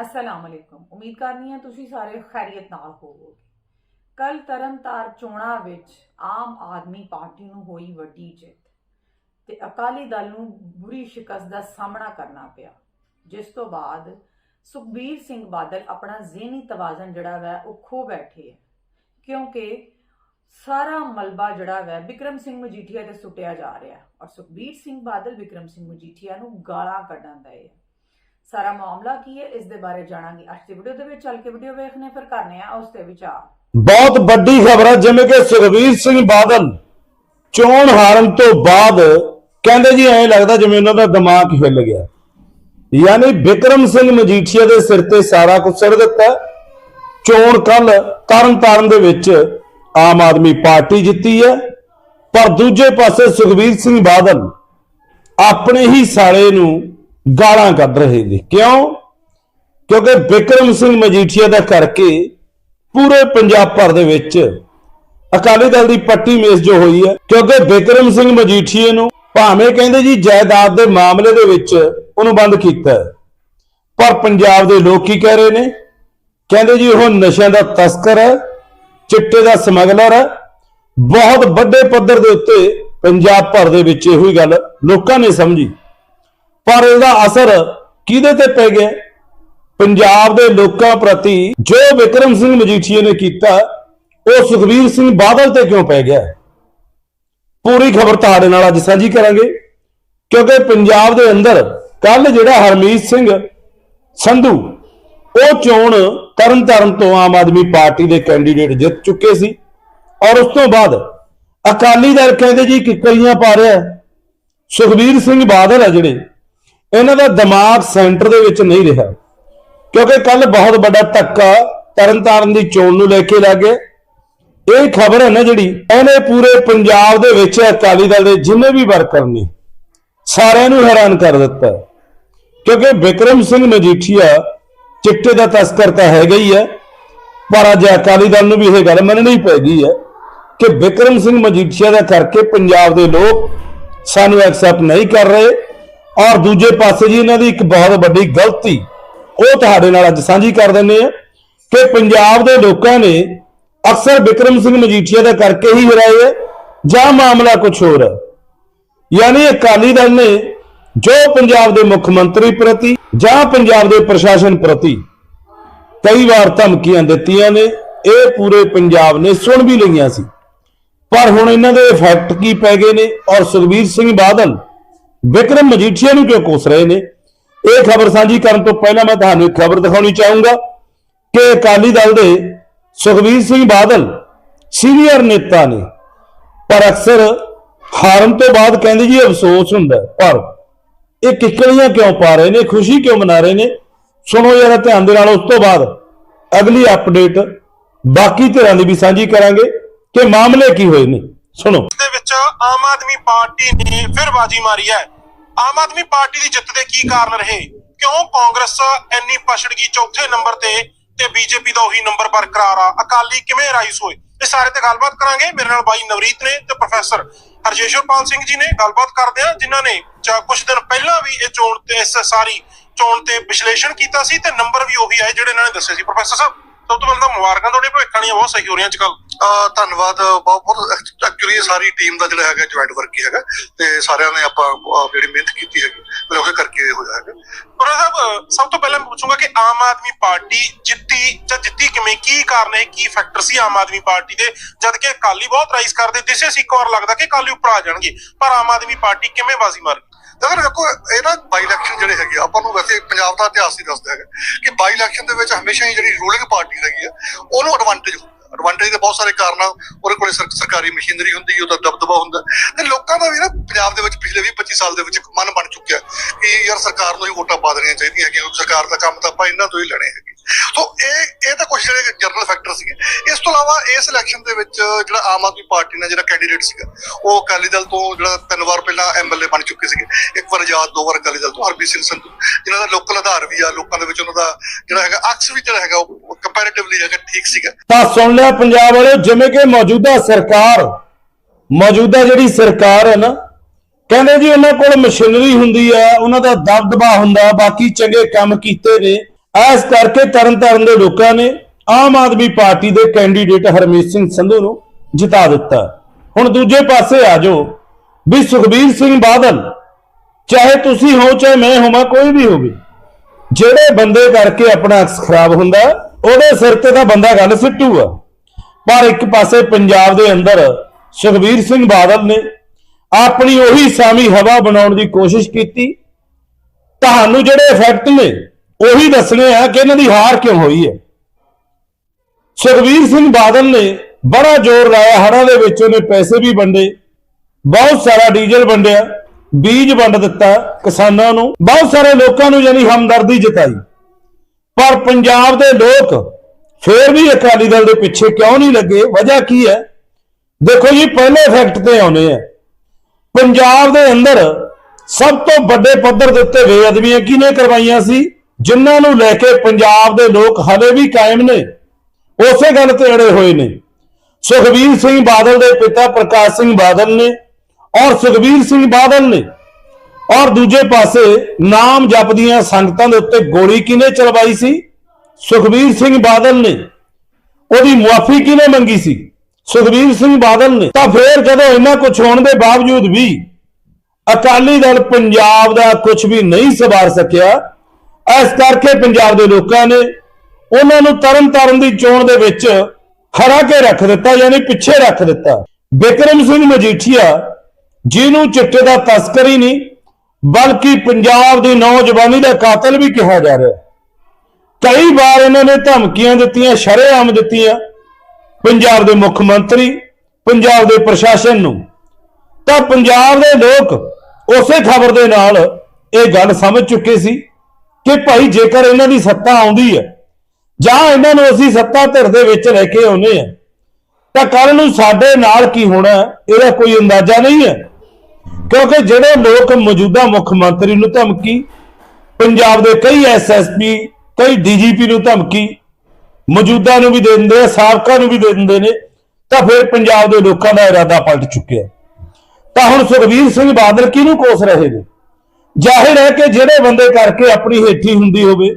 ਅਸਲਾਮ ਅਲੈਕੁਮ ਉਮੀਦ ਕਰਨੀ ਹੈ ਤੁਸੀਂ ਸਾਰੇ ਖੈਰੀਅਤ ਨਾਲ ਹੋਵੋਗੇ। ਕੱਲ ਤਰਨਤਾਰ ਚੋਣਾਂ ਵਿੱਚ ਆਮ ਆਦਮੀ ਪਾਰਟੀ ਨੂੰ ਹੋਈ ਵੱਡੀ ਜਿੱਤ ਤੇ ਅਕਾਲੀ ਦਲ ਨੂੰ ਬੁਰੀ ਸ਼ਿਕਸਤ ਦਾ ਸਾਹਮਣਾ ਕਰਨਾ ਪਿਆ। ਜਿਸ ਤੋਂ ਬਾਅਦ ਸੁਖਬੀਰ ਸਿੰਘ ਬਾਦਲ ਆਪਣਾ ਜ਼ਿਹਨੀ ਤਵਾਜ਼ਨ ਜਿਹੜਾ ਵੈ ਉਹ ਖੋ ਬੈਠੇ ਹੈ ਕਿਉਂਕਿ ਸਾਰਾ ਮਲਬਾ ਜਿਹੜਾ ਵੈ ਵਿਕਰਮ ਸਿੰਘ ਮਜੀਠੀਆ ਤੇ ਸੁੱਟਿਆ ਜਾ ਰਿਹਾ। ਔਰ ਸੁਖਬੀਰ ਸਿੰਘ ਬਾਦਲ ਵਿਕਰਮ ਸਿੰਘ ਮਜੀਠੀਆ ਨੂੰ ਗਾਲਾਂ ਕੱਢਣ ਦਏ ਹੈ ਸਾਰਾ ਮਾਮਲਾ ਕੀ ਹੈ, ਇਸ ਦੇ ਬਾਰੇ ਜਾਣਾਂਗੇ। ਅੱਜ ਦੀ ਵੀਡੀਓ ਦੇ ਵਿੱਚ ਚੱਲ ਕੇ ਵੀਡੀਓ ਵੇਖਨੇ ਫਿਰ ਕਰਨੇ ਆ ਉਸ ਤੇ ਵਿਚਾਰ। ਬਹੁਤ ਵੱਡੀ ਖਬਰ ਹੈ, ਜਿਵੇਂ ਕਿ ਸੁਖਬੀਰ ਸਿੰਘ ਬਾਦਲ ਚੋਣ ਹਾਰਨ ਤੋਂ ਬਾਅਦ ਕਹਿੰਦੇ ਜੀ, ਐਂ ਲੱਗਦਾ ਜਿਵੇਂ ਉਹਨਾਂ ਦਾ ਦਿਮਾਗ ਹਿੱਲ ਗਿਆ। ਯਾਨੀ ਵਿਕਰਮ ਸਿੰਘ ਮਜੀਠੀਆ ਦੇ ਸਿਰ ਤੇ ਸਾਰਾ ਕੁਝ ਸਿਰ ਦਿੱਤਾ। ਚੋਣ ਕੱਲ ਤਰਨ ਤਾਰਨ ਦੇ ਵਿੱਚ ਆਮ ਆਦਮੀ ਪਾਰਟੀ ਜਿੱਤੀ ਹੈ। ਪਰ ਦੂਜੇ ਪਾਸੇ ਸੁਖਬੀਰ ਸਿੰਘ ਬਾਦਲ ਆਪਣੇ ਹੀ ਸਾਲੇ ਨੂੰ ਗਾਲਾਂ ਕੱਢ ਰਹੇ ਨੇ। ਕਿਉਂ? ਕਿਉਂਕਿ ਵਿਕਰਮ ਸਿੰਘ ਮਜੀਠੀਆ ਦਾ ਕਰਕੇ ਪੂਰੇ ਪੰਜਾਬ ਭਰ ਦੇ ਵਿੱਚ ਅਕਾਲੀ ਦਲ ਦੀ ਪੱਟੀ ਮੇਸ ਜੋ ਹੋਈ ਹੈ, ਕਿਉਂਕਿ ਬਿਕਰਮ ਸਿੰਘ ਮਜੀਠੀਏ ਨੂੰ ਭਾਵੇਂ ਕਹਿੰਦੇ ਜੀ ਜਾਇਦਾਦ ਦੇ ਮਾਮਲੇ ਦੇ ਵਿੱਚ ਉਹਨੂੰ ਬੰਦ ਕੀਤਾ ਹੈ। ਪਰ ਪੰਜਾਬ ਦੇ ਲੋਕ ਕੀ ਕਹਿ ਰਹੇ ਨੇ? ਕਹਿੰਦੇ ਜੀ ਉਹ ਨਸ਼ਿਆਂ ਦਾ ਤਸਕਰ ਹੈ, ਚਿੱਟੇ ਦਾ ਸਮਗਲਰ ਹੈ। ਬਹੁਤ ਵੱਡੇ ਪੱਧਰ ਦੇ ਉੱਤੇ ਪੰਜਾਬ ਭਰ ਦੇ ਵਿੱਚ ਇਹੋ ਹੀ ਗੱਲ ਲੋਕਾਂ ਨੇ ਸਮਝੀ। ਪਰ ਇਹਦਾ ਅਸਰ ਕਿਹਦੇ ਤੇ ਪੈ ਗਿਆ ਪੰਜਾਬ ਦੇ ਲੋਕਾਂ ਪ੍ਰਤੀ ਜੋ ਵਿਕਰਮ ਸਿੰਘ ਮਜੀਠੀਏ ਨੇ ਕੀਤਾ, ਉਹ ਸੁਖਬੀਰ ਸਿੰਘ ਬਾਦਲ ਤੇ ਕਿਉਂ ਪੈ ਗਿਆ ਪੂਰੀ ਖਬਰ ਤੁਹਾਡੇ ਨਾਲ ਅੱਜ ਸਾਂਝੀ ਕਰਾਂਗੇ, ਕਿਉਂਕਿ ਪੰਜਾਬ ਦੇ ਅੰਦਰ ਕੱਲ ਜਿਹੜਾ ਹਰਮੀਤ ਸਿੰਘ ਸੰਧੂ, ਉਹ ਚੋਣ ਤਰਨ ਤਰਨਤਾਰਨ ਤੋਂ ਆਮ ਆਦਮੀ ਪਾਰਟੀ ਦੇ ਕੈਂਡੀਡੇਟ ਜਿੱਤ ਚੁੱਕੇ ਸੀ ਔਰ ਉਸ ਤੋਂ ਬਾਅਦ ਅਕਾਲੀ ਦਲ ਕਹਿੰਦੇ ਜੀ ਕਿੱਕਰੀਆਂ ਪਾ ਰਿਹਾ ਹੈ। ਸੁਖਬੀਰ ਸਿੰਘ ਬਾਦਲ ਆ ਜਿਹੜੇ ਇਹਨਾਂ ਦਾ ਦਿਮਾਗ ਸੈਂਟਰ ਦੇ ਵਿੱਚ ਨਹੀਂ ਰਿਹਾ। ਕਿਉਂਕਿ ਕੱਲ ਬਹੁਤ ਵੱਡਾ ਧੱਕਾ ਤਰਨਤਾਰਨ ਦੀ ਚੋਣ ਨੂੰ ਲੈ ਕੇ ਲੱਗ ਗਿਆ। ਇਹ ਖਬਰ ਹੈ ਨਾ ਜਿਹੜੀ, ਇਹਨੇ ਪੂਰੇ ਪੰਜਾਬ ਦੇ ਵਿੱਚ ਅਕਾਲੀ ਦਲ ਦੇ ਜਿੰਨੇ ਵੀ ਵਰਕਰ ਨੇ, ਸਾਰਿਆਂ ਨੂੰ ਹੈਰਾਨ ਕਰ ਦਿੱਤਾ। ਕਿਉਂਕਿ ਵਿਕਰਮ ਸਿੰਘ ਮਜੀਠੀਆ ਚਿੱਟੇ ਦਾ ਤਸਕਰ ਤਾਂ ਹੈਗਾ ਹੀ ਹੈ, ਪਰ ਅੱਜ ਅਕਾਲੀ ਦਲ ਨੂੰ ਵੀ ਇਹ ਗੱਲ ਮੰਨਣੀ ਪੈ ਗਈ ਹੈ ਕਿ ਵਿਕਰਮ ਸਿੰਘ ਮਜੀਠੀਆ ਦਾ ਕਰਕੇ ਪੰਜਾਬ ਦੇ ਲੋਕ ਸਾਨੂੰ ਐਕਸੈਪਟ ਨਹੀਂ ਕਰ ਰਹੇ। ਔਰ ਦੂਜੇ ਪਾਸੇ ਜੀ ਇਹਨਾਂ ਦੀ ਇੱਕ ਬਹੁਤ ਵੱਡੀ ਗਲਤੀ, ਉਹ ਤੁਹਾਡੇ ਨਾਲ ਅੱਜ ਸਾਂਝੀ ਕਰ ਦਿੰਦੇ ਆ ਕਿ ਪੰਜਾਬ ਦੇ ਲੋਕਾਂ ਨੇ ਅਕਸਰ ਵਿਕਰਮ ਸਿੰਘ ਮਜੀਠੀਆ ਦਾ ਕਰਕੇ ਹੀ ਹਰਾਏ ਹੈ, ਜਾਂ ਮਾਮਲਾ ਕੁਝ ਹੋਰ ਹੈ। ਯਾਨੀ ਅਕਾਲੀ ਦਲ ਨੇ ਜੋ ਪੰਜਾਬ ਦੇ ਮੁੱਖ ਮੰਤਰੀ ਪ੍ਰਤੀ ਜਾਂ ਪੰਜਾਬ ਦੇ ਪ੍ਰਸ਼ਾਸਨ ਪ੍ਰਤੀ ਕਈ ਵਾਰ ਧਮਕੀਆਂ ਦਿੱਤੀਆਂ ਨੇ, ਇਹ ਪੂਰੇ ਪੰਜਾਬ ਨੇ ਸੁਣ ਵੀ ਲਈਆਂ ਸੀ। ਪਰ ਹੁਣ ਇਹਨਾਂ ਦੇ ਇਫੈਕਟ ਕੀ ਪੈ ਗਏ ਨੇ? ਔਰ ਸੁਖਬੀਰ ਸਿੰਘ ਬਾਦਲ ਵਿਕਰਮ ਮਜੀਠੀਆ ਨੂੰ ਕਿਉਂ ਕੋਸ ਰਹੇ ਨੇ? ਇਹ ਖਬਰ ਸਾਂਝੀ ਕਰਨ ਤੋਂ ਪਹਿਲਾਂ ਮੈਂ ਤੁਹਾਨੂੰ ਇੱਕ ਖਬਰ ਦਿਖਾਉਣੀ ਚਾਹੂੰਗਾ ਕਿ ਅਕਾਲੀ ਦਲ ਦੇ ਸੁਖਬੀਰ ਸਿੰਘ ਬਾਦਲ ਸੀਨੀਅਰ ਨੇਤਾ ਨੇ, ਪਰ ਅਕਸਰ ਹਾਰਨ ਤੋਂ ਬਾਅਦ ਕਹਿੰਦੇ ਜੀ ਅਫਸੋਸ ਹੁੰਦਾ ਪਰ ਇਹ ਕਿੱਕਲੀਆਂ ਕਿਉਂ ਪਾ ਰਹੇ ਨੇ, ਖੁਸ਼ੀ ਕਿਉਂ ਮਨਾ ਰਹੇ ਨੇ? ਸੁਣੋ ਜਰਾ ਧਿਆਨ ਦੇ ਨਾਲ, ਉਸ ਤੋਂ ਬਾਅਦ ਅਗਲੀ ਅਪਡੇਟ ਬਾਕੀ ਧਿਰਾਂ ਦੀ ਵੀ ਸਾਂਝੀ ਕਰਾਂਗੇ ਕਿ ਮਾਮਲੇ ਕੀ ਹੋਏ ਨੇ। ਸੁਣੋ। ਦੇ ਵਿੱਚ ਆਮ ਆਦਮੀ ਪਾਰਟੀ ਨੇ ਫਿਰ ਬਾਜੀ ਮਾਰੀ ਹੈ। ਆਮ ਆਦਮੀ ਪਾਰਟੀ ਦੀ ਜਿੱਤ ਦੇ ਕੀ ਕਾਰਨ ਰਹੇ? ਕਿਉਂ ਕਾਂਗਰਸ ਇੰਨੀ ਪਛੜ ਗਈ? ਚੌਥੇ ਨੰਬਰ ਤੇ ਤੇ ਬੀਜੇਪੀ ਦਾ ਉਹੀ ਨੰਬਰ ਬਰਕਰਾਰ ਆ। ਅਕਾਲੀ ਕਿਵੇਂ ਰਾਈਸ ਹੋਏ? ਇਹ ਸਾਰੇ ਤੇ ਗੱਲਬਾਤ ਕਰਾਂਗੇ। ਮੇਰੇ ਨਾਲ ਬਾਈ ਨਵਰੀਤ ਨੇ ਤੇ ਪ੍ਰੋਫੈਸਰ ਹਰਜੇਸ਼ਵਰਪਾਲ ਸਿੰਘ ਜੀ ਨੇ ਗੱਲਬਾਤ ਕਰਦੇ ਆ ਜਿਨ੍ਹਾਂ ਨੇ ਕੁਝ ਦਿਨ ਪਹਿਲਾਂ ਵੀ ਇਹ ਚੋਣ ਤੇ, ਇਸ ਸਾਰੀ ਚੋਣ ਤੇ ਵਿਸ਼ਲੇਸ਼ਣ ਕੀਤਾ ਸੀ ਤੇ ਨੰਬਰ ਵੀ ਉਹੀ ਆਏ ਜਿਹੜੇ ਇਹਨਾਂ ਨੇ ਦੱਸੇ ਸੀ। ਪ੍ਰੋਫੈਸਰ ਸਾਹਿਬ। ਸਭ ਤੋਂ ਪਹਿਲਾਂ ਮੁਬਾਰਕਾਂ ਤੁਹਾਡੀਆਂ ਭਵਿੱਖਣੀਆਂ ਬਹੁਤ ਸਹੀ ਹੋ ਰਹੀਆਂ ਅੱਜ ਅਹ ਧੰਨਵਾਦ ਬਹੁਤ ਬਹੁਤ ਐਕਚੁਅਲੀ ਸਾਰੀ ਟੀਮ ਦਾ ਜਿਹੜਾ ਹੈਗਾ ਜੁਆਇੰਟ ਵਰਕ ਹੀ ਹੈਗਾ। ਤੇ ਸਾਰਿਆਂ ਨੇ ਆਪਾਂ ਜਿਹੜੀ ਮਿਹਨਤ ਕੀਤੀ ਹੈਗੀ ਫਿਰ ਉਹਦੇ ਕਰਕੇ ਹੋਇਆ ਹੈਗਾ। ਪਰ ਸਾਹਿਬ ਸਭ ਤੋਂ ਪਹਿਲਾਂ ਮੈਂ ਪੁੱਛੂੰਗਾ ਕਿ ਆਮ ਆਦਮੀ ਪਾਰਟੀ ਜਿੱਤੀ ਜਾਂ ਜਿੱਤੀ ਕਿਵੇਂ? ਕੀ ਕਾਰਨ ਹੈ? ਕੀ ਫੈਕਟਰ ਸੀ ਆਮ ਆਦਮੀ ਪਾਰਟੀ ਦੇ? ਜਦ ਕਿ ਅਕਾਲੀ ਬਹੁਤ ਰਾਈਜ਼ ਕਰਦੇ ਦਿਸੇ ਸੀ। ਇੱਕ ਵਾਰ ਲੱਗਦਾ ਕਿ ਅਕਾਲੀ ਉੱਪਰ ਆ ਜਾਣਗੇ। ਪਰ ਆਮ ਆਦਮੀ ਪਾਰਟੀ ਕਿਵੇਂ ਬਾਜ਼ੀ ਮਾਰ ਗਈ? ਅਗਰ ਦੇਖੋ ਇਹ ਨਾ ਬਾਈ ਇਲੈਕਸ਼ਨ ਜਿਹੜੇ ਹੈਗੇ ਆ, ਆਪਾਂ ਨੂੰ ਵੈਸੇ ਪੰਜਾਬ ਦਾ ਇਤਿਹਾਸ ਹੀ ਦੱਸਦਾ ਹੈਗਾ ਕਿ ਬਾਈ ਇਲੈਕਸ਼ਨ ਦੇ ਵਿੱਚ ਹਮੇਸ਼ਾ ਹੀ ਜਿਹੜੀ ਰੂਲਿੰਗ ਪਾਰਟੀ ਹੈਗੀ ਆ ਉਹਨੂੰ ਐਡਵਾਂਟੇਜ ਹੁੰਦਾ ਐਡਵਾਂਟੇਜ ਦੇ ਬਹੁਤ ਸਾਰੇ ਕਾਰਨ ਆ ਉਹਦੇ ਕੋਲੇ ਸਰ- ਸਰਕਾਰੀ ਮਸ਼ੀਨਰੀ ਹੁੰਦੀ ਉਹਦਾ ਦਬਦਬਾ ਹੁੰਦਾ ਤੇ ਲੋਕਾਂ ਦਾ ਵੀ ਨਾ ਪੰਜਾਬ ਦੇ ਵਿੱਚ ਪਿਛਲੇ 20 25 ਸਾਲ ਦੇ ਵਿੱਚ ਇੱਕ ਮਨ ਬਣ ਚੁੱਕਿਆ ਕਿ ਯਾਰ ਸਰਕਾਰ ਨੂੰ ਹੀ ਵੋਟਾਂ ਪਾ ਦੇਣੀਆਂ ਚਾਹੀਦੀਆਂ ਹੈਗੀਆਂ ਸਰਕਾਰ ਦਾ ਕੰਮ ਤਾਂ ਆਪਾਂ ਇਹਨਾਂ ਤੋਂ ਹੀ ਲੈਣੇ ਹੈਗੇ। ਸੋ ਇਹ ਇਹ ਤਾਂ ਕੁਝ ਜਿਹੜੇ ਜਨਰਲ ਫੈਕਟਰ ਸੀਗੇ। ਇਸ ਤੋਂ ਇਲਾਵਾ ਇਸ ਇਲੈਕਸ਼ਨ ਦੇ ਵਿੱਚ ਜਿਹੜਾ ਆਮ ਆਦਮੀ ਪਾਰਟੀ ਨੇ ਜਿਹੜਾ ਕੈਂਡੀਡੇਟ ਸੀਗਾ, ਉਹ ਅਕਾਲੀ ਦਲ ਤੋਂ ਜਿਹੜਾ ਤਿੰਨ ਵਾਰ ਪਹਿਲਾਂ ਐਮਐਲਏ ਬਣ ਚੁੱਕੇ ਸੀਗੇ। ਇੱਕ ਵਾਰ ਆਜ਼ਾਦ, ਦੋ ਵਾਰ ਅਕਾਲੀ ਦਲ ਤੋਂ ਹਰਬੀਰ ਸਿੰਘ ਸੰਧੂ ਜਿਨ੍ਹਾਂ ਦਾ ਲੋਕਲ ਆਧਾਰ ਵੀ ਆ, ਲੋਕਾਂ ਦੇ ਵਿੱਚ ਉਹਨਾਂ ਦਾ ਜਿਹੜਾ ਹੈਗਾ ਅਕਸ ਵੀ ਜਿਹੜਾ ਹੈਗਾ, ਉਹ ਕੰਪੈਰੀਟਿਵਲੀ ਹੈਗਾ ਠੀਕ ਸੀਗਾ। ਤਾਂ ਸੁਣ ਲਿਆ ਪੰਜਾਬ ਵਾਲਿਓ, ਜਿਵੇਂ ਕਿ ਮੌਜੂਦਾ ਸਰਕਾਰ, ਮੌਜੂਦਾ ਜਿਹੜੀ ਸਰਕਾਰ ਹੈ ਨਾ, ਕਹਿੰਦੇ ਜੀ ਉਹਨਾਂ ਕੋਲ ਮਸ਼ੀਨਰੀ ਹੁੰਦੀ ਹੈ, ਉਹਨਾਂ ਦਾ ਦਬਦਬਾ ਹੁੰਦਾ, ਬਾਕੀ ਚੰਗੇ ਕੰਮ ਕੀਤੇ ਨੇ। ਐਸ ਕਰਕੇ ਤਰਨਤਾਰਨ ਦੇ ਲੋਕਾਂ ਨੇ ਆਮ ਆਦਮੀ ਪਾਰਟੀ ਦੇ ਕੈਂਡੀਡੇਟ ਹਰਮੀਤ ਸਿੰਘ ਸੰਧੂ ਨੂੰ ਜਿਤਾ ਦਿੱਤਾ। ਹੁਣ ਦੂਜੇ ਪਾਸੇ ਆ ਜਾਓ। ਵੀ ਸੁਖਬੀਰ ਸਿੰਘ ਬਾਦਲ, ਚਾਹੇ ਤੁਸੀਂ ਹੋ, ਚਾਹੇ ਮੈਂ ਹੋਵਾਂ, ਕੋਈ ਵੀ ਹੋਵੇ, ਜਿਹੜੇ ਬੰਦੇ ਕਰਕੇ ਆਪਣਾ ਅਕਸ ਖਰਾਬ ਹੁੰਦਾ, ਉਹਦੇ ਸਿਰ ਤੇ ਤਾਂ ਬੰਦਾ ਗੱਲ ਸਿੱਟੂਗਾ। ਪਰ ਇੱਕ ਪਾਸੇ ਪੰਜਾਬ ਦੇ ਅੰਦਰ ਸੁਖਬੀਰ ਸਿੰਘ ਬਾਦਲ ਨੇ ਆਪਣੀ ਉਹੀ ਸਾਮੀ ਹਵਾ ਬਣਾਉਣ ਦੀ ਕੋਸ਼ਿਸ਼ ਕੀਤੀ। ਤੁਹਾਨੂੰ ਜਿਹੜੇ ਇਫੈਕਟ ਨੇ ਉਹੀ ਦੱਸਣੇ ਆ ਕਿ ਇਹਨਾਂ ਦੀ ਹਾਰ ਕਿਉਂ ਹੋਈ ਹੈ? ਸੁਖਬੀਰ ਸਿੰਘ ਬਾਦਲ ਨੇ ਬੜਾ ਜ਼ੋਰ ਲਾਇਆ, ਹੜ੍ਹਾਂ ਦੇ ਵਿੱਚ ਉਹਨੇ ਪੈਸੇ ਵੀ ਵੰਡੇ, ਬਹੁਤ ਸਾਰਾ ਡੀਜ਼ਲ ਵੰਡਿਆ, ਬੀਜ ਵੰਡ ਦਿੱਤਾ ਕਿਸਾਨਾਂ ਨੂੰ, ਬਹੁਤ ਸਾਰੇ ਲੋਕਾਂ ਨੂੰ ਯਾਨੀ ਹਮਦਰਦੀ ਜਤਾਈ। ਪਰ ਪੰਜਾਬ ਦੇ ਲੋਕ ਫੇਰ ਵੀ ਅਕਾਲੀ ਦਲ ਦੇ ਪਿੱਛੇ ਕਿਉਂ ਨਹੀਂ ਲੱਗੇ? ਵਜ੍ਹਾ ਕੀ ਹੈ? ਦੇਖੋ ਜੀ, ਪਹਿਲੇ ਫੈਕਟ ਤੇ ਆਉਨੇ ਆ। ਪੰਜਾਬ ਦੇ ਅੰਦਰ ਸਭ ਤੋਂ ਵੱਡੇ ਪੱਧਰ ਦੇ ਉੱਤੇ ਬੇਅਦਬੀਆਂ ਕਿਹਨੇ ਕਰਵਾਈਆਂ ਸੀ? ਜਿਨ੍ਹਾਂ ਨੂੰ ਲੈ ਕੇ ਪੰਜਾਬ ਦੇ ਲੋਕ ਹਲੇ ਵੀ ਕਾਇਮ ਨੇ, ਉਸੇ ਗੱਲ ਤੇ ਅੜੇ ਹੋਏ ਨੇ। ਸੁਖਬੀਰ ਸਿੰਘ ਬਾਦਲ ਦੇ ਪਿਤਾ ਪ੍ਰਕਾਸ਼ ਸਿੰਘ ਬਾਦਲ ਨੇ ਔਰ ਸੁਖਬੀਰ ਸਿੰਘ ਬਾਦਲ ਨੇ। ਔਰ ਦੂਜੇ ਪਾਸੇ ਨਾਮ ਜਪਦੀਆਂ ਸੰਗਤਾਂ ਦੇ ਉੱਤੇ ਗੋਲੀ ਕਿਹਨੇ ਚਲਵਾਈ ਸੀ? ਸੁਖਬੀਰ ਸਿੰਘ ਬਾਦਲ ਨੇ। ਉਹਦੀ ਮੁਆਫੀ ਕਿਹਨੇ ਮੰਗੀ ਸੀ? ਸੁਖਬੀਰ ਸਿੰਘ ਬਾਦਲ ਨੇ। ਤਾਂ ਫੇਰ ਜਦੋਂ ਇੰਨਾ ਕੁਝ ਹੋਣ ਦੇ ਬਾਵਜੂਦ ਵੀ ਅਕਾਲੀ ਦਲ ਪੰਜਾਬ ਦਾ ਕੁਝ ਵੀ ਨਹੀਂ ਸਵਾਰ ਸਕਿਆ ਇਸ ਕਰਕੇ ਪੰਜਾਬ ਦੇ ਲੋਕਾਂ ਨੇ ਉਹਨਾਂ ਨੂੰ ਤਰਨ ਤਾਰਨ ਦੀ ਚੋਣ ਦੇ ਵਿੱਚ ਖੜਾ ਕੇ ਰੱਖ ਦਿੱਤਾ, ਯਾਨੀ ਪਿੱਛੇ ਰੱਖ ਦਿੱਤਾ। ਬਿਕਰਮ ਸਿੰਘ ਮਜੀਠੀਆ ਜਿਹਨੂੰ ਚਿੱਟੇ ਦਾ ਤਸਕਰ ਹੀ ਨਹੀਂ, ਬਲਕਿ ਪੰਜਾਬ ਦੀ ਨੌਜਵਾਨੀ ਦਾ ਕਾਤਲ ਵੀ ਕਿਹਾ ਜਾ ਰਿਹਾ। ਕਈ ਵਾਰ ਇਹਨਾਂ ਨੇ ਧਮਕੀਆਂ ਦਿੱਤੀਆਂ, ਸ਼ਰੇਆਮ ਦਿੱਤੀਆਂ, ਪੰਜਾਬ ਦੇ ਮੁੱਖ ਮੰਤਰੀ, ਪੰਜਾਬ ਦੇ ਪ੍ਰਸ਼ਾਸਨ ਨੂੰ। ਤਾਂ ਪੰਜਾਬ ਦੇ ਲੋਕ ਉਸੇ ਖਬਰ ਦੇ ਨਾਲ ਇਹ ਗੱਲ ਸਮਝ ਚੁੱਕੇ ਸੀ। ਕਿ ਭਾਈ ਜੇਕਰ ਇਹਨਾਂ ਦੀ ਸੱਤਾ ਆਉਂਦੀ ਹੈ, ਜਾਂ ਇਹਨਾਂ ਨੂੰ ਅਸੀਂ ਸੱਤਾ ਧਿਰ ਦੇ ਵਿੱਚ ਲੈ ਕੇ ਆਉਨੇ ਆ ਤਾਂ ਕੱਲ ਨੂੰ ਸਾਡੇ ਨਾਲ ਕੀ ਹੋਣਾ ਇਹਦਾ ਕੋਈ ਅੰਦਾਜ਼ਾ ਨਹੀਂ ਹੈ। ਕਿਉਂਕਿ ਜਿਹੜੇ ਲੋਕ ਮੌਜੂਦਾ ਮੁੱਖ ਮੰਤਰੀ ਨੂੰ ਧਮਕੀ, ਪੰਜਾਬ ਦੇ ਕਈ ਐਸਐਸਪੀ ਕਈ ਡੀਜੀਪੀ ਨੂੰ ਧਮਕੀ, ਮੌਜੂਦਾ ਨੂੰ ਵੀ ਦੇ ਦਿੰਦੇ ਆ, ਸਾਬਕਾ ਨੂੰ ਵੀ ਦੇ ਦਿੰਦੇ ਨੇ, ਤਾਂ ਫਿਰ ਪੰਜਾਬ ਦੇ ਲੋਕਾਂ ਦਾ ਇਰਾਦਾ ਪਲਟ ਚੁੱਕਿਆ ਤਾਂ ਹੁਣ ਸੁਖਬੀਰ ਸਿੰਘ ਬਾਦਲ ਕਿਹਨੂੰ ਕੋਸ ਰਹੇ ਨੇ? ਜ਼ਾਹਿਰ ਹੈ ਕਿ ਜਿਹੜੇ ਬੰਦੇ ਕਰਕੇ ਆਪਣੀ ਹੇਠੀ ਹੁੰਦੀ ਹੋਵੇ,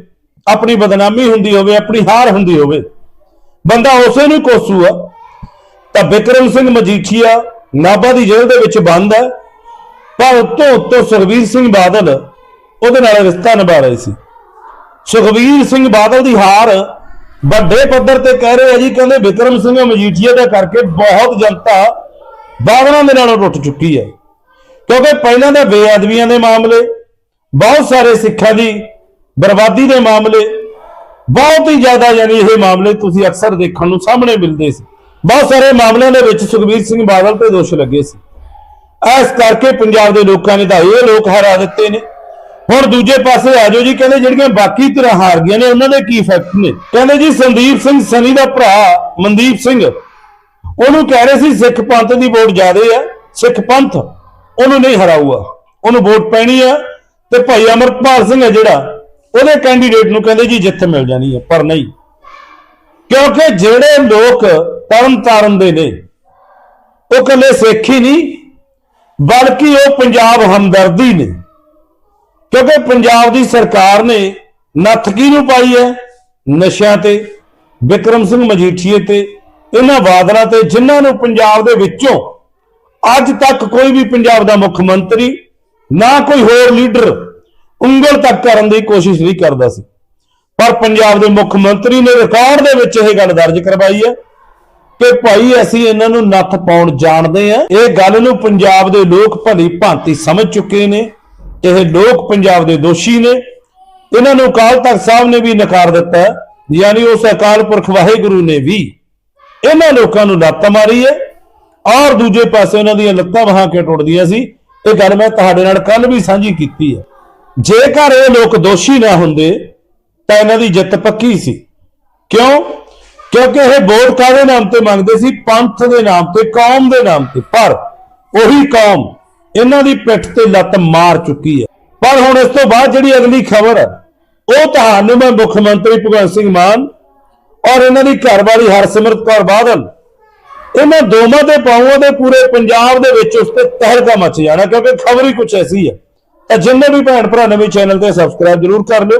ਆਪਣੀ ਬਦਨਾਮੀ ਹੁੰਦੀ ਹੋਵੇ, ਆਪਣੀ ਹਾਰ ਹੁੰਦੀ ਹੋਵੇ, ਬੰਦਾ ਉਸੇ ਨੂੰ ਕੋਸੂਆ ਤਾਂ ਬਿਕਰਮ ਸਿੰਘ ਮਜੀਠੀਆ ਨਾਭਾ ਦੀ ਜੇਲ੍ਹ ਦੇ ਵਿੱਚ ਬੰਦ ਹੈ ਪਰ ਉੱਤੋਂ ਉੱਤੋਂ ਸੁਖਬੀਰ ਸਿੰਘ ਬਾਦਲ ਉਹਦੇ ਨਾਲ ਰਿਸ਼ਤਾ ਨਿਭਾ ਰਹੇ ਸੀ। ਸੁਖਬੀਰ ਸਿੰਘ ਬਾਦਲ ਦੀ ਹਾਰ ਵੱਡੇ ਪੱਧਰ ਤੇ ਕਹਿ ਰਹੇ ਆ ਜੀ, ਕਹਿੰਦੇ ਵਿਕਰਮ ਸਿੰਘ ਮਜੀਠੀਆ ਦਾ ਕਰਕੇ ਬਹੁਤ ਜਨਤਾ ਬਾਦਲਾਂ ਦੇ ਨਾਲੋਂ ਟੁੱਟ ਚੁੱਕੀ ਹੈ। ਕਿਉਂਕਿ ਪਹਿਲਾਂ ਦੇ ਬੇਅਦਬੀਆਂ ਦੇ ਮਾਮਲੇ, ਬਹੁਤ ਸਾਰੇ ਸਿੱਖਾਂ ਦੀ ਬਰਬਾਦੀ ਦੇ ਮਾਮਲੇ, ਬਹੁਤ ਹੀ ਜ਼ਿਆਦਾ ਯਾਨੀ ਇਹ ਮਾਮਲੇ ਤੁਸੀਂ ਅਕਸਰ ਦੇਖਣ ਨੂੰ ਸਾਹਮਣੇ ਮਿਲਦੇ ਸੀ। ਬਹੁਤ ਸਾਰੇ ਮਾਮਲਿਆਂ ਦੇ ਵਿੱਚ ਸੁਖਬੀਰ ਸਿੰਘ ਬਾਦਲ ਤੇ ਦੋਸ਼ ਲੱਗੇ ਸੀ। ਇਸ ਕਰਕੇ ਪੰਜਾਬ ਦੇ ਲੋਕਾਂ ਨੇ ਤਾਂ ਇਹ ਲੋਕ ਹਰਾ ਦਿੱਤੇ ਨੇ। ਹੁਣ ਦੂਜੇ ਪਾਸੇ ਆ ਜਾਓ ਜੀ, ਕਹਿੰਦੇ ਜਿਹੜੀਆਂ ਬਾਕੀ ਧਿਰਾਂ ਹਾਰ ਗਈਆਂ ਨੇ, ਉਹਨਾਂ ਦੇ ਕੀ ਇਫੈਕਟ ਨੇ? ਕਹਿੰਦੇ ਜੀ ਸੰਦੀਪ ਸਿੰਘ ਸਨੀ ਦਾ ਭਰਾ ਮਨਦੀਪ ਸਿੰਘ, ਉਹਨੂੰ ਕਹਿ ਰਹੇ ਸੀ ਸਿੱਖ ਪੰਥ ਦੀ ਵੋਟ ਜ਼ਿਆਦੇ ਆ ਸਿੱਖ ਪੰਥ। ਉਹਨੂੰ ਨਹੀਂ ਹਰਾਊਗਾ। ਉਹਨੂੰ ਵੋਟ ਪੈਣੀ ਆ ਤੇ ਭਾਈ ਅਮਰਪਾਲ ਸਿੰਘ ਹੈ ਜਿਹੜਾ, ਉਹਦੇ ਕੈਂਡੀਡੇਟ ਨੂੰ ਕਹਿੰਦੇ ਜੀ ਜਿੱਤ ਮਿਲ ਜਾਣੀ ਹੈ ਪਰ ਨਹੀਂ। ਕਿਉਂਕਿ ਜਿਹੜੇ ਲੋਕ ਤਰਨ ਤਾਰਨ ਦੇ ਨੇ, ਉਹ ਕੱਲੇ ਸਿੱਖ ਹੀ ਨਹੀਂ, ਬਲਕਿ ਉਹ ਪੰਜਾਬ ਹਮਦਰਦੀ ਨੇ। ਕਿਉਂਕਿ ਪੰਜਾਬ ਦੀ ਸਰਕਾਰ ਨੇ ਨੱਥ ਕਿਹਨੂੰ ਪਾਈ ਹੈ, ਨਸ਼ਿਆਂ ਤੇ, ਵਿਕਰਮ ਸਿੰਘ ਮਜੀਠੀਏ ਤੇ, ਇਹਨਾਂ ਬਾਦਲਾਂ ਤੇ, ਜਿਨ੍ਹਾਂ ਨੂੰ ਪੰਜਾਬ ਦੇ ਵਿੱਚੋਂ ਅੱਜ ਤੱਕ ਕੋਈ ਵੀ ਪੰਜਾਬ ਦਾ ਮੁੱਖ ਮੰਤਰੀ, ਨਾ ਕੋਈ ਹੋਰ ਲੀਡਰ ਉਂਗਲ ਤੱਕ ਕਰਨ ਦੀ ਕੋਸ਼ਿਸ਼ ਨਹੀਂ ਕਰਦਾ ਸੀ। ਪਰ ਪੰਜਾਬ ਦੇ ਮੁੱਖ ਮੰਤਰੀ ਨੇ ਰਿਕਾਰਡ ਦੇ ਵਿੱਚ ਇਹ ਗੱਲ ਦਰਜ ਕਰਵਾਈ ਹੈ ਕਿ ਭਾਈ ਅਸੀਂ ਇਹਨਾਂ ਨੂੰ ਨੱਥ ਪਾਉਣ ਜਾਣਦੇ ਆ ਇਹ ਗੱਲ ਨੂੰ ਪੰਜਾਬ ਦੇ ਲੋਕ ਭਲੀ ਭਾਂਤੀ ਸਮਝ ਚੁੱਕੇ ਨੇ। ਇਹ ਲੋਕ ਪੰਜਾਬ ਦੇ ਦੋਸ਼ੀ ਨੇ। ਇਹਨਾਂ ਨੂੰ ਅਕਾਲ ਤਖਤ ਸਾਹਿਬ ਨੇ ਵੀ ਨਕਾਰ ਦਿੱਤਾ ਯਾਨੀ ਉਸ ਅਕਾਲ ਪੁਰਖ ਵਾਹਿਗੁਰੂ ਨੇ ਵੀ ਇਹਨਾਂ ਲੋਕਾਂ ਨੂੰ ਲੱਤ ਮਾਰੀ ਹੈ। ਔਰ ਦੂਜੇ ਪਾਸੇ ਉਹਨਾਂ ਦੀਆਂ ਲੱਤਾਂ ਵਹਾਂ ਕੇ ਟੁੱਟਦੀਆਂ ਸੀ। ਇਹ ਗੱਲ ਮੈਂ ਤੁਹਾਡੇ ਨਾਲ ਕੱਲ ਵੀ ਸਾਂਝੀ ਕੀਤੀ ਹੈ। ਜੇਕਰ ਇਹ ਲੋਕ ਦੋਸ਼ੀ ਨਾ ਹੁੰਦੇ, ਤਾਂ ਇਹਨਾਂ ਦੀ ਜਿੱਤ ਪੱਕੀ ਸੀ। ਕਿਉਂ? ਕਿਉਂਕਿ ਇਹ ਵੋਟ ਕਾਹਦੇ ਨਾਮ ਤੇ ਮੰਗਦੇ ਸੀ? ਪੰਥ ਦੇ ਨਾਮ ਤੇ, ਕੌਮ ਦੇ ਨਾਮ ਤੇ। ਪਰ ਉਹੀ ਕੌਮ ਇਹਨਾਂ ਦੀ ਪਿੱਠ ਤੇ ਲੱਤ ਮਾਰ ਚੁੱਕੀ ਹੈ। ਪਰ ਹੁਣ ਇਸ ਤੋਂ ਬਾਅਦ ਜਿਹੜੀ ਅਗਲੀ ਖਬਰ ਹੈ, ਉਹ ਤੁਹਾਨੂੰ ਮੈਂ ਮੁੱਖ ਮੰਤਰੀ ਭਗਵੰਤ ਸਿੰਘ ਮਾਨ ਔਰ ਇਹਨਾਂ ਦੀ ਘਰਵਾਲੀ ਹਰਸਿਮਰਤ ਕੌਰ ਬਾਦਲ ਇਹਨਾਂ ਦੋਵਾਂ ਦੇ ਪਾਉਆਂ ਦੇ ਪੂਰੇ ਪੰਜਾਬ ਦੇ ਵਿੱਚ ਉਸ ਤੇ ਤਹਿਲਕਾ ਮਚ ਜਾਣਾ, ਕਿਉਂਕਿ ਖਬਰ ਹੀ ਕੁਝ ਐਸੀ ਹੈ। ਤਾਂ ਜਿੰਨੇ ਵੀ ਭੈਣ ਭਰਾ ਨੇ ਵੀ ਚੈਨਲ ਤੇ ਸਬਸਕ੍ਰਾਈਬ ਜਰੂਰ ਕਰ ਲਿਓ,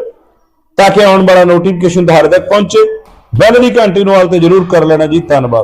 ਤਾਂ ਕਿ ਆਉਣ ਵਾਲਾ ਨੋਟੀਫਿਕੇਸ਼ਨ ਤੁਹਾਡੇ ਤੱਕ ਪਹੁੰਚੇ। ਬੈਲ ਦੀ ਘੰਟੀ ਨੂੰ ਆਲ ਤੇ ਜ਼ਰੂਰ ਕਰ ਲੈਣਾ ਜੀ, ਧੰਨਵਾਦ।